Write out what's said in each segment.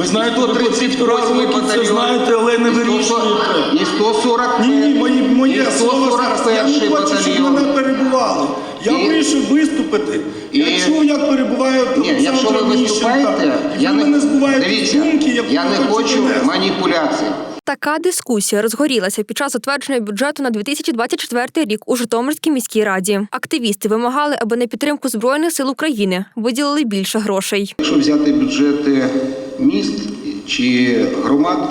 Ви знаєте, і ви по 138 роки це знаєте, але не і 140 вирішуєте. І 140 Ні, ні, мої, моє слово зараз. Я не 141 хочу, щоб батальйон. мене перебували. Я І- вийшов виступити. Я і- чув, як перебуває Ні, якщо ви Олександра виступаєте, Міщенка. І я ви не, мене збуваєте з дивіться, думки, яку я не хочу донести. маніпуляцій. Така дискусія розгорілася під час затвердження бюджету на 2024 рік у Житомирській міській раді. Активісти вимагали, аби на підтримку збройних сил України виділили більше грошей. Якщо взяти бюджети міст чи громад,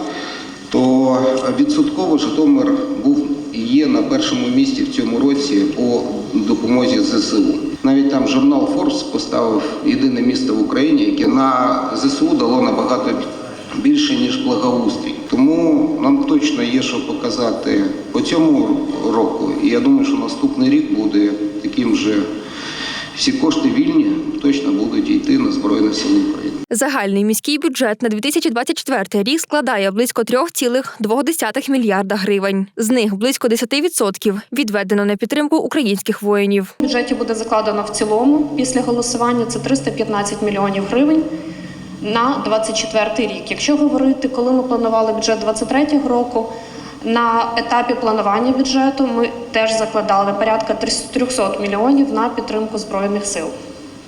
то відсотково Житомир був і є на першому місці в цьому році по допомозі ЗСУ. Навіть там журнал Forbes поставив єдине місто в Україні, яке на ЗСУ дало набагато більше ніж благоустрій. Тому нам точно є що показати по цьому року. І я думаю, що наступний рік буде таким же. Всі кошти вільні точно будуть йти на Збройні Сили України. Загальний міський бюджет на 2024 рік складає близько 3,2 мільярда гривень. З них близько 10% відведено на підтримку українських воїнів. В бюджеті буде закладено в цілому після голосування це 315 мільйонів гривень на 24 рік. Якщо говорити, коли ми планували бюджет 23 року, на етапі планування бюджету ми теж закладали порядка 300 мільйонів на підтримку збройних сил.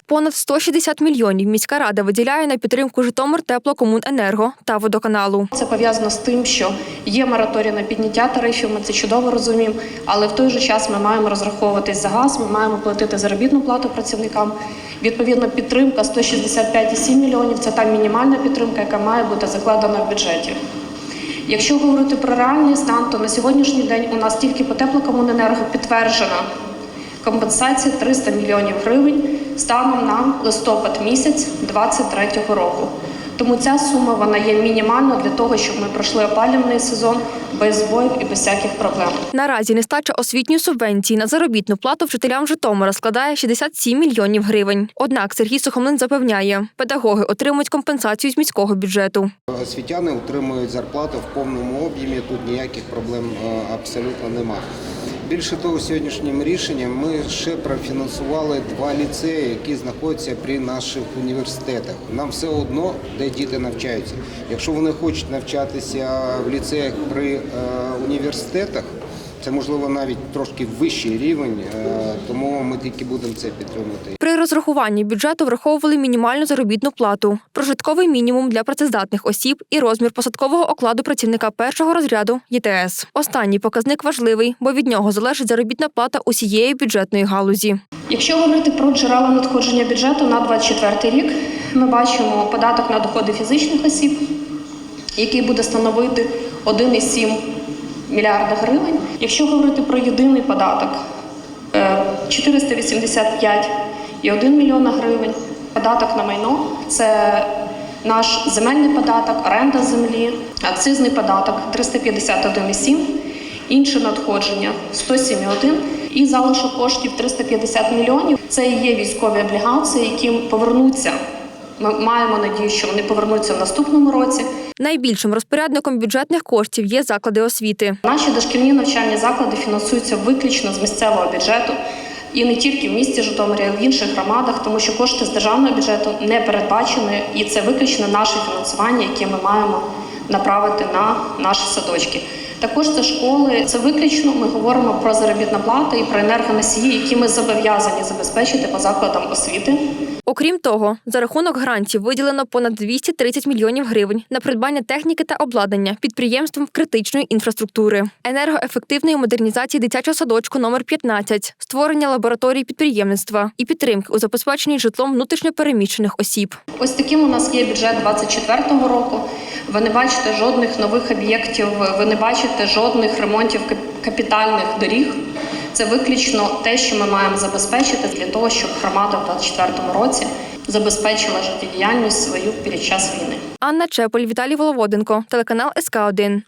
Понад 160 мільйонів міська рада виділяє на підтримку Житомир теплокомуненерго та водоканалу. Це пов'язано з тим, що є мораторій на підняття тарифів. Ми це чудово розуміємо, але в той же час ми маємо розраховуватись за газ, ми маємо платити заробітну плату працівникам. Відповідно, підтримка 165,7 мільйонів це та мінімальна підтримка, яка має бути закладена в бюджеті. Якщо говорити про реальний стан, то на сьогоднішній день у нас тільки по теплокомуненерго підтверджена компенсація 300 мільйонів гривень станом на листопад місяць 2023 року. Тому ця сума вона є мінімальною для того, щоб ми пройшли опалювальний сезон без збоїв і без всяких проблем. Наразі нестача освітньої субвенції на заробітну плату вчителям Житомира складає 67 мільйонів гривень. Однак Сергій Сухомлин запевняє, педагоги отримують компенсацію з міського бюджету. Освітяни отримують зарплату в повному об'ємі. Тут ніяких проблем е, абсолютно нема. Більше того, сьогоднішнім рішенням ми ще профінансували два ліцеї, які знаходяться при наших університетах. Нам все одно, де діти навчаються. Якщо вони хочуть навчатися в ліцеях при е, університетах, це можливо навіть трошки вищий рівень, е, тому ми тільки будемо це підтримувати. При розрахуванні бюджету враховували мінімальну заробітну плату, прожитковий мінімум для працездатних осіб і розмір посадкового окладу працівника першого розряду ЄТС. Останній показник важливий, бо від нього залежить заробітна плата усієї бюджетної галузі. Якщо говорити про джерела надходження бюджету на 2024 рік, ми бачимо податок на доходи фізичних осіб, який буде становити 1,7 мільярда гривень. Якщо говорити про єдиний податок, е, 485,1 мільйона гривень. Податок на майно це наш земельний податок, оренда землі, акцизний податок 351,7, інше надходження 107,1 і залишок коштів 350 мільйонів. Це є військові облігації, які повернуться. Ми маємо надію, що вони повернуться в наступному році. Найбільшим розпорядником бюджетних коштів є заклади освіти. Наші дошкільні навчальні заклади фінансуються виключно з місцевого бюджету. І не тільки в місті Житомирі, а в інших громадах, тому що кошти з державного бюджету не передбачені, і це виключно наше фінансування, яке ми маємо направити на наші садочки. Також це школи, це виключно ми говоримо про заробітну плату і про енергоносії, які ми зобов'язані забезпечити по закладам освіти. Окрім того, за рахунок грантів виділено понад 230 мільйонів гривень на придбання техніки та обладнання підприємствам критичної інфраструктури, енергоефективної модернізації дитячого садочку номер 15, створення лабораторій підприємництва і підтримки у забезпеченні житлом внутрішньопереміщених осіб. Ось таким у нас є бюджет 2024 року. Ви не бачите жодних нових об'єктів, ви не бачите жодних ремонтів капітальних доріг. Це виключно те, що ми маємо забезпечити для того, щоб громада в 2024 році забезпечила життєдіяльність свою під час війни. Анна Чепель, Віталій Воловоденко, телеканал СК 1